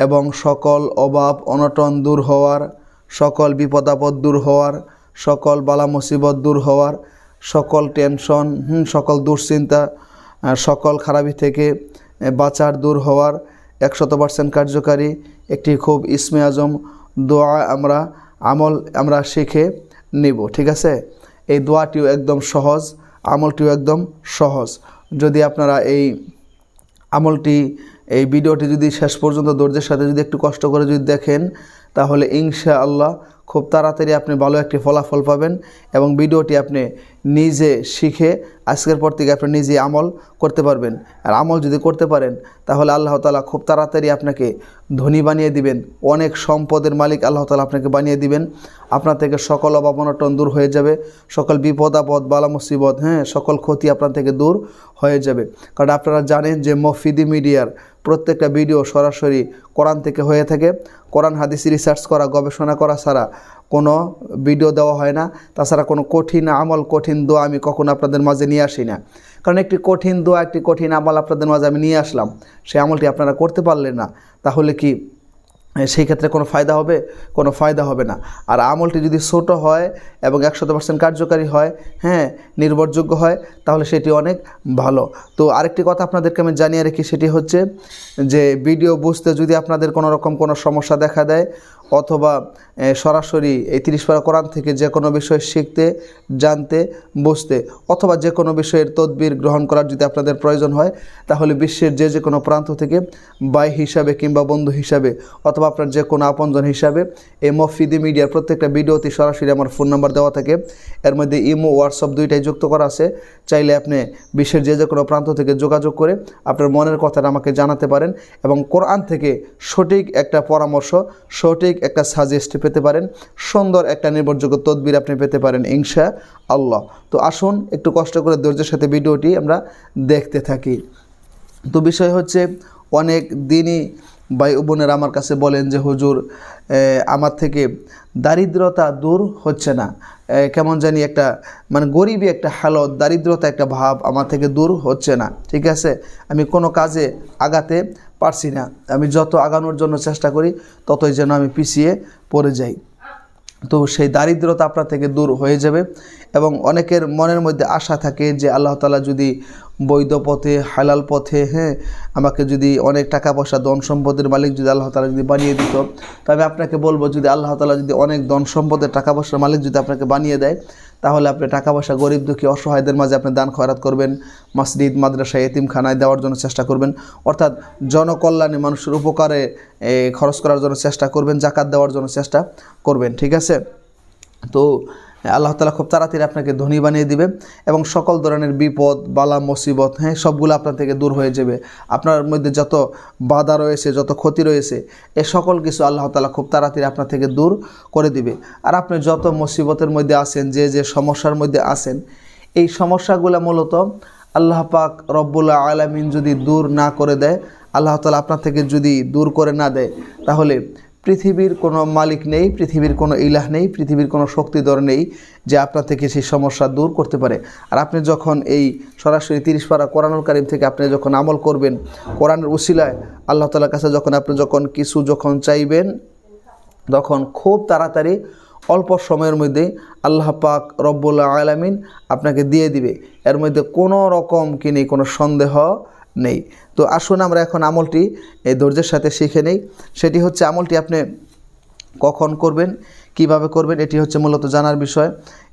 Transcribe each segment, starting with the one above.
এবং সকল অভাব অনটন দূর হওয়ার, সকল বিপদাপদ দূর হওয়ার, সকল বালা মুসিবত দূর হওয়ার, সকল টেনশন সকল দুশ্চিন্তা সকল খারাপি থেকে বাঁচার দূর হওয়ার একশত পার্সেন্ট কার্যকারী একটি খুব ইসমে আজম দোয়া আমরা, আমল আমরা শিখে নিব, ঠিক আছে? এই দোয়াটিও একদম সহজ, আমলটিও একদম সহজ। যদি আপনারা এই আমলটি এই ভিডিওটি যদি শেষ পর্যন্ত ধৈর্যের সাথে যদি একটু কষ্ট করে যদি দেখেন, তাহলে ইনশা আল্লাহ খুব তাড়াতাড়ি আপনি ভালো একটি ফলাফল পাবেন এবং ভিডিওটি আপনি নিজে শিখে আজকের পর থেকে আপনি নিজে আমল করতে পারবেন। আর আমল যদি করতে পারেন, তাহলে আল্লাহ তালা খুব তাড়াতাড়ি আপনাকে ধনী বানিয়ে দিবেন। অনেক সম্পদের মালিক আল্লাহ তালা আপনাকে বানিয়ে দিবেন। আপনার থেকে সকল অভাব দূর হয়ে যাবে। সকল বিপদ, আপদ, বালা, মুসিবত হ্যাঁ সকল ক্ষতি আপনার থেকে দূর হয়ে যাবে। কারণ আপনারা জানেন যে মফিদি মিডিয়ার প্রত্যেকটা ভিডিও সরাসরি কোরআন থেকে হয়ে থাকে। কোরআন, হাদিস রিসার্চ করা, গবেষণা করা ছাড়া কোনো ভিডিও দেওয়া হয় না। তাছাড়া কোনো কঠিন আমল, কঠিন দোয়া আমি কখনো আপনাদের মাঝে নিয়ে আসি না। কারণ একটি কঠিন দোয়া, একটি কঠিন আমল আপনাদের মাঝে আমি নিয়ে আসলাম। সেই আমলটি আপনারা করতে পারলেন না। তাহলে কি সেই ক্ষেত্রে কোনো ফায়দা হবে? কোনো ফায়দা হবে না। আর আমলটি যদি ছোটো হয় এবং একশত পার্সেন্ট কার্যকারী হয় হ্যাঁ নির্ভরযোগ্য হয়, তাহলে সেটি অনেক ভালো। তো আরেকটি কথা আপনাদেরকে আমি জানিয়ে রাখি, সেটি হচ্ছে যে ভিডিও বুঝতে যদি আপনাদের কোনো রকম কোনো সমস্যা দেখা দেয় অথবা সরাসরি এই তিরিশ পারা কোরআন থেকে যে কোনো বিষয় শিখতে, জানতে, বুঝতে অথবা যে কোনো বিষয়ের তদবির গ্রহণ করার যদি আপনাদের প্রয়োজন হয়, তাহলে বিশ্বের যে যে কোনো প্রান্ত থেকে বাই হিসাবে কিংবা বন্ধু হিসাবে অথবা আপনার যে কোনো আপনজন হিসাবে এই মফিদি মিডিয়ার প্রত্যেকটা ভিডিওতে সরাসরি আমার ফোন নাম্বার দেওয়া থাকে। এর মধ্যে ইমো, হোয়াটসঅ্যাপ দুইটাই যুক্ত করা আছে। চাইলে আপনি বিশ্বের যে যে কোনো প্রান্ত থেকে যোগাযোগ করে আপনার মনের কথাটা আমাকে জানাতে পারেন এবং কোরআন থেকে সঠিক একটা পরামর্শ, সঠিক একটা সাজেস্ট পেতে পারেন। সুন্দর একটা নির্ভরযোগ্য তদবির আপনি পেতে পারেন ইনশা আল্লাহ তো আসুন, একটু কষ্ট করে ধৈর্যের সাথে ভিডিওটি আমরা দেখতে থাকি। তো বিষয় হচ্ছে, অনেক দিনই ভাই বোনেরা আমার কাছে বলেন যে, হুজুর আমার থেকে দারিদ্রতা দূর হচ্ছে না। কেমন জানি একটা মানে গরিবই একটা হালত, দারিদ্রতা একটা ভাব আমার থেকে দূর হচ্ছে না। ঠিক আছে? আমি কোনো কাজে আগাতে পারছি না। আমি যত আগানোর জন্য চেষ্টা করি, ততই যেন আমি পিছিয়ে পড়ে যাই। তো সেই দারিদ্রতা আপনার থেকে দূর হয়ে যাবে। এবং অনেকের মনের মধ্যে আশা থাকে যে আল্লাহ তালা যদি বৈধ পথে, হালাল পথে হ্যাঁ আমাকে যদি অনেক টাকা পয়সা, ধন সম্পদের মালিক যদি আল্লাহ তালা যদি বানিয়ে দিত তবে আপনাকে বলব যদি আল্লাহ তালা যদি অনেক ধন সম্পদের টাকা পয়সার মালিক যদি আপনাকে বানিয়ে দেয়, তাহলে আপনি টাকা পয়সা গরিব দুঃখী অসহায়দের মাঝে আপনি দান খয়রাত করবেন, মসজিদ, মাদ্রাসা, এতিমখানায় দেওয়ার জন্য চেষ্টা করবেন, অর্থাৎ জনকল্যাণে মানুষের উপকারে খরচ করার জন্য চেষ্টা করবেন, জাকাত দেওয়ার জন্য চেষ্টা করবেন, ঠিক আছে? তো আল্লাহ তালা খুব তাড়াতাড়ি আপনাকে ধনী বানিয়ে দিবে এবং সকল ধরনের বিপদ, বালা, মুসিবত হ্যাঁ সবগুলো আপনার থেকে দূর হয়ে যাবে। আপনার মধ্যে যত বাধা রয়েছে, যত ক্ষতি রয়েছে, এ সকল কিছু আল্লাহ তালা খুব তাড়াতাড়ি আপনার থেকে দূর করে দিবে। আর আপনি যত মুসিবতের মধ্যে আছেন, যে যে সমস্যার মধ্যে আছেন, এই সমস্যাগুলো মূলত আল্লাহ পাক রব্বুল্লাহ আলমিন যদি দূর না করে দেয়, আল্লাহ তালা আপনার থেকে যদি দূর করে না দেয়, তাহলে পৃথিবীর কোনো মালিক নেই, পৃথিবীর কোনো ইলাহ নেই, পৃথিবীর কোনো শক্তিধর নেই যে আপনার থেকে সেই সমস্যা দূর করতে পারে। আর আপনি যখন এই সরাসরি তিরিশ পারা কোরআনুল কারিম থেকে আপনি যখন আমল করবেন, কোরআনের উসিলায় আল্লাহ তালার কাছে যখন আপনি যখন কিছু যখন চাইবেন, তখন খুব তাড়াতাড়ি অল্প সময়ের মধ্যে আল্লাহ পাক রব্বুল্লাহ আলামিন আপনাকে দিয়ে দিবে। এর মধ্যে কোনো রকম কি নেই, কোনো সন্দেহ নেই। তো আসুন আমরা এখন আমলটি এই ধৈর্যের সাথে শিখে নেই। সেটি হচ্ছে আমলটি আপনি কখন করবেন, কীভাবে করবেন, এটি হচ্ছে মূলত জানার বিষয়।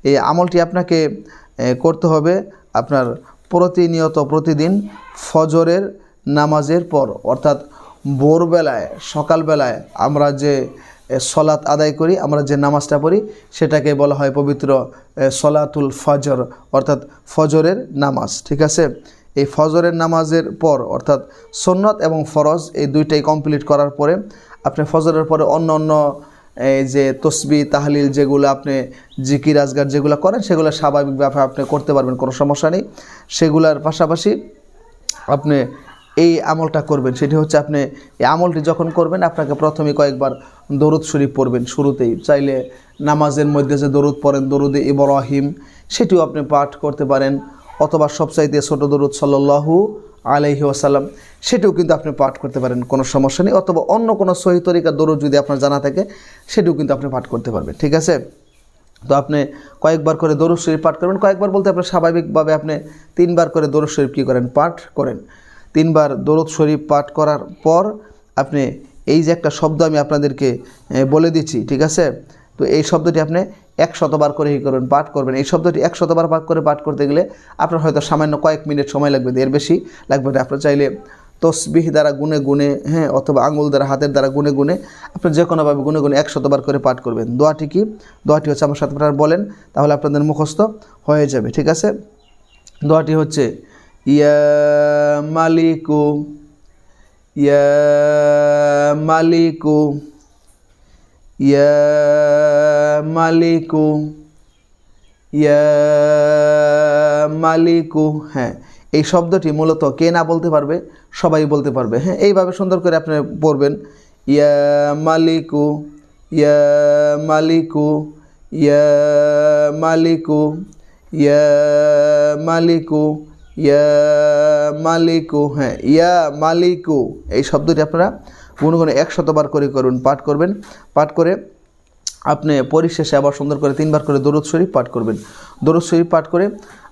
এই আমলটি আপনাকে করতে হবে আপনার প্রতিনিয়ত প্রতিদিন ফজরের নামাজের পর। অর্থাৎ ভোরবেলায়, সকালবেলায় আমরা যে সলাত আদায় করি, আমরা যে নামাজটা পড়ি, সেটাকে বলা হয় পবিত্র সলাতুল ফজর, অর্থাৎ ফজরের নামাজ। ঠিক আছে? এই ফজরের নামাজের পর, অর্থাৎ সন্নত এবং ফরজ এই দুইটাই কমপ্লিট করার পরে আপনি ফজরের পরে অন্য অন্য, এই যে তসবি, তাহলিল যেগুলো আপনি, জিকির, আজগার যেগুলো করেন, সেগুলো স্বাভাবিকভাবে আপনি করতে পারবেন, কোনো সমস্যা নেই। সেগুলোর পাশাপাশি আপনি এই আমলটা করবেন, সেটি হচ্ছে আপনি এই আমলটি যখন করবেন, আপনাকে প্রথমে কয়েকবার দরুদ শরীফ পড়বেন শুরুতেই। চাইলে নামাজের মধ্যে যে দরুদ পড়েন, দরুদে ইব্রাহিম, সেটিও আপনি পাঠ করতে পারেন। অথবা সবচাইতে ছোট দরুদ সাল্লাল্লাহু আলাইহি ওয়াসাল্লাম, সেটিও কিন্তু আপনি পাঠ করতে পারেন, কোনো সমস্যা নেই। অথবা অন্য কোনো সহি তরিকার দরুদ যদি আপনার জানা থাকে, সেটিও কিন্তু আপনি পাঠ করতে পারবেন, ঠিক আছে? তো আপনি কয়েকবার করে দরুদ শরীফ পাঠ করবেন। কয়েকবার বলতে আপনি স্বাভাবিকভাবে আপনি তিনবার করে দরুদ শরীফ কী করেন? পাঠ করেন। তিনবার দরুদ শরীফ পাঠ করার পর আপনি এই যে একটা শব্দ আমি আপনাদেরকে বলে দিচ্ছি, ঠিক আছে? তো এই শব্দটি আপনি এক শতবার করে ই করবেন, পাঠ করবেন। এই শব্দটি এক শতবার পাঠ করে পাঠ করতে গেলে আপনার হয়তো সামান্য কয়েক মিনিট সময় লাগবে, এর বেশি লাগবে না। আপনার চাইলে তসবিহ দ্বারা গুনে গুনে হ্যাঁ অথবা আঙুল দ্বারা, হাতের দ্বারা গুনে গুনে আপনি যে কোনোভাবে গুনে গুনে এক শতবার করে পাঠ করবেন। দোয়াটি কি? দোয়াটি হচ্ছে আমার সাথে আপনারা বলেন, তাহলে আপনাদের মুখস্থ হয়ে যাবে, ঠিক আছে? দোয়াটি হচ্ছে, ইয়া মালিকু ইয়া মালিকু ইয়া মালিকু ইয়া মালিকু হ্যাঁ এই শব্দটি মূলত কে না বলতে পারবে, সবাই বলতে পারবে। হ্যাঁ এইভাবে সুন্দর করে আপনি পড়বেন। ইয়া মালিকু ইয়া মালিকু ইয়া মালিকু ইয়া মালিকু ইয়া মালিকু হ্যাঁ ইয়া মালিকু এই শব্দটি আপনারা গুনগুনে একশতবার করে করুন, পাঠ করবেন। পাঠ করে আপনি পরিশেষে আবার সুন্দর করে তিনবার করে দরুদ শরীফ পাঠ করবেন। দরুদ শরীফ পাঠ করে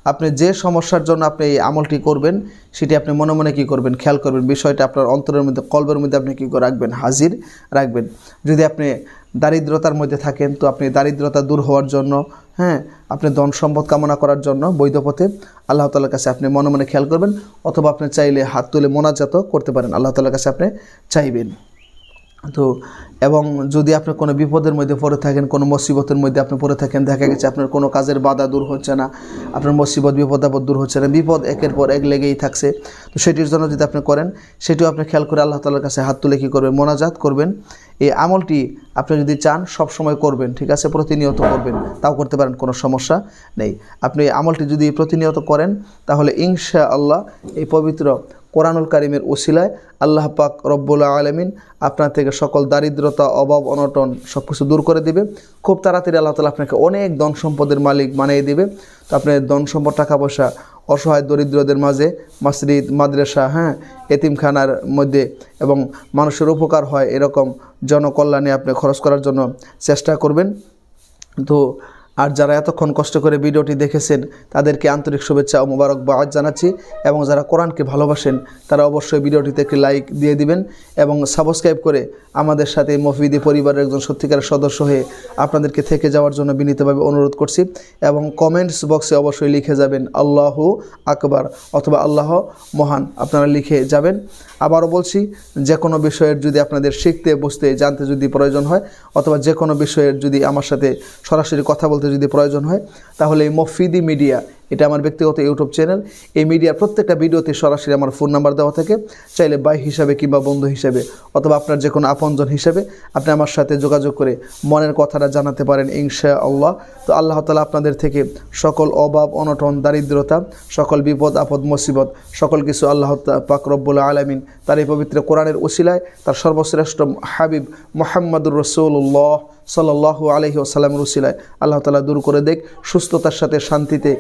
আপনি যে সমস্যার জন্য আপনি এই আমলটি করবেন, সেটি আপনি মনে মনে কী করবেন? খেয়াল করবেন, বিষয়টা আপনার অন্তরের মধ্যে কল্পের মধ্যে আপনি কী করে রাখবেন? হাজির রাখবেন। যদি আপনি দারিদ্রতার মধ্যে থাকেন, তো আপনি দারিদ্রতা দূর হওয়ার জন্য হ্যাঁ আপনি ধন সম্পদ কামনা করার জন্য বৈধ পথে আল্লাহ তালার কাছে আপনি মনে মনে খেয়াল করবেন, অথবা আপনি চাইলে হাত তুলে মোনাজাত করতে পারেন। আল্লাহ তালার কাছে আপনি চাইবেন। তো, এবং যদি আপনি কোনো বিপদের মধ্যে পড়ে থাকেন, কোনো মুসিবতের মধ্যে আপনি পড়ে থাকেন, দেখা গেছে আপনার কোনো কাজের বাধা দূর হচ্ছে না, আপনার মুসিবত, বিপদ, আপদ দূর হচ্ছে না, বিপদ একের পর এক লেগেই থাকছে, তো সেটির জন্য যদি আপনি করেন, সেটিও আপনি খেয়াল করে আল্লাহ তালার কাছে হাত তুলে কী করবেন? মোনাজাত করবেন। এই আমলটি আপনি যদি চান, সব সময় করবেন, ঠিক আছে? প্রতিনিয়ত করবেন, তাও করতে পারেন, কোনো সমস্যা নেই। আপনি এই আমলটি যদি প্রতিনিয়ত করেন, তাহলে ইনশা আল্লাহ এই পবিত্র কোরআনুল কারিমের ওসিলায় আল্লাহ পাক রব্বুল আলমিন আপনার থেকে সকল দারিদ্রতা, অভাব, অনটন সব কিছু দূর করে দিবে। খুব তাড়াতাড়ি আল্লাহ তালা আপনাকে অনেক ধন সম্পদের মালিক বানিয়ে দিবে। তো আপনার ধন সম্পদ, টাকা পয়সা, অসহায় দরিদ্রদের মাঝে মসজিদ, মাদ্রাসা হ্যাঁ এতিমখানার মধ্যে এবং মানুষের উপকার হয় এরকম জনকল্যাণে আপনি খরচ করার জন্য চেষ্টা করবেন। তো আর যারা এতক্ষণ কষ্ট করে ভিডিওটি দেখেছেন, তাদেরকে আন্তরিক শুভেচ্ছা ও মোবারক মোবারকবাদ জানাচ্ছি এবং যারা কোরআনকে ভালোবাসেন, তারা অবশ্যই ভিডিওটিতে একটি লাইক দিয়ে দিবেন এবং সাবস্ক্রাইব করে আমাদের সাথে মফিদি পরিবারের একজন সত্যিকারের সদস্য হয়ে আপনাদেরকে থেকে যাওয়ার জন্য বিনীতভাবে অনুরোধ করছি এবং কমেন্টস বক্সে অবশ্যই লিখে যাবেন, আল্লাহ আকবার অথবা আল্লাহ মহান আপনারা লিখে যাবেন। আবারও বলছি যে কোনো বিষয়ের যদি আপনাদের শিখতে, বুঝতে, জানতে যদি প্রয়োজন হয়, অথবা যে কোনো বিষয়ের যদি আমার সাথে সরাসরি কথা বলতে যদি প্রয়োজন হয় তাহলে এই মফিদি মিডিয়া এটা আমার ব্যক্তিগত ইউটিউব চ্যানেল। এই মিডিয়ার প্রত্যেকটা ভিডিওতে সরাসরি আমার ফোন নাম্বার দেওয়া থাকে। চাইলে বাই হিসাবে কিংবা বন্ধু হিসাবে, অথবা আপনার যে কোনো আপনজন হিসেবে আপনি আমার সাথে যোগাযোগ করে মনের কথাটা জানাতে পারেন ইনশা আল্লাহ তো আল্লাহ তালা আপনাদের থেকে সকল অভাব, অনটন, দারিদ্রতা, সকল বিপদ, আপদ, মুসিবত, সকল কিছু আল্লাহ তা- পাক রব্বুল আলমিন তার এই পবিত্র কোরআনের ওসিলায় তার সর্বশ্রেষ্ঠ হাবিব মোহাম্মদুর রসুল্লাহ সাল্লাহ আলহি আসাল্লামের উসিলায় আল্লাহ তালা দূর করে দেখ, সুস্থতার সাথে শান্তিতে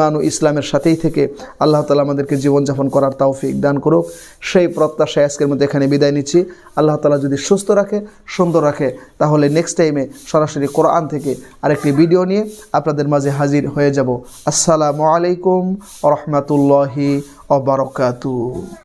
ইমান ও ইসলামের সাথেই থেকে আল্লাহ তালা আমাদেরকে জীবনযাপন করার তাওফিক দান করুক। সেই প্রত্যাশায় আজকের মধ্যে এখানে বিদায় নিচ্ছি। আল্লাহ তালা যদি সুস্থ রাখে, সুন্দর রাখে, তাহলে নেক্সট টাইমে সরাসরি কোরআন থেকে আরেকটি ভিডিও নিয়ে আপনাদের মাঝে হাজির হয়ে যাব। আসসালামু আলাইকুম রহমতুল্লাহি অবরকাতু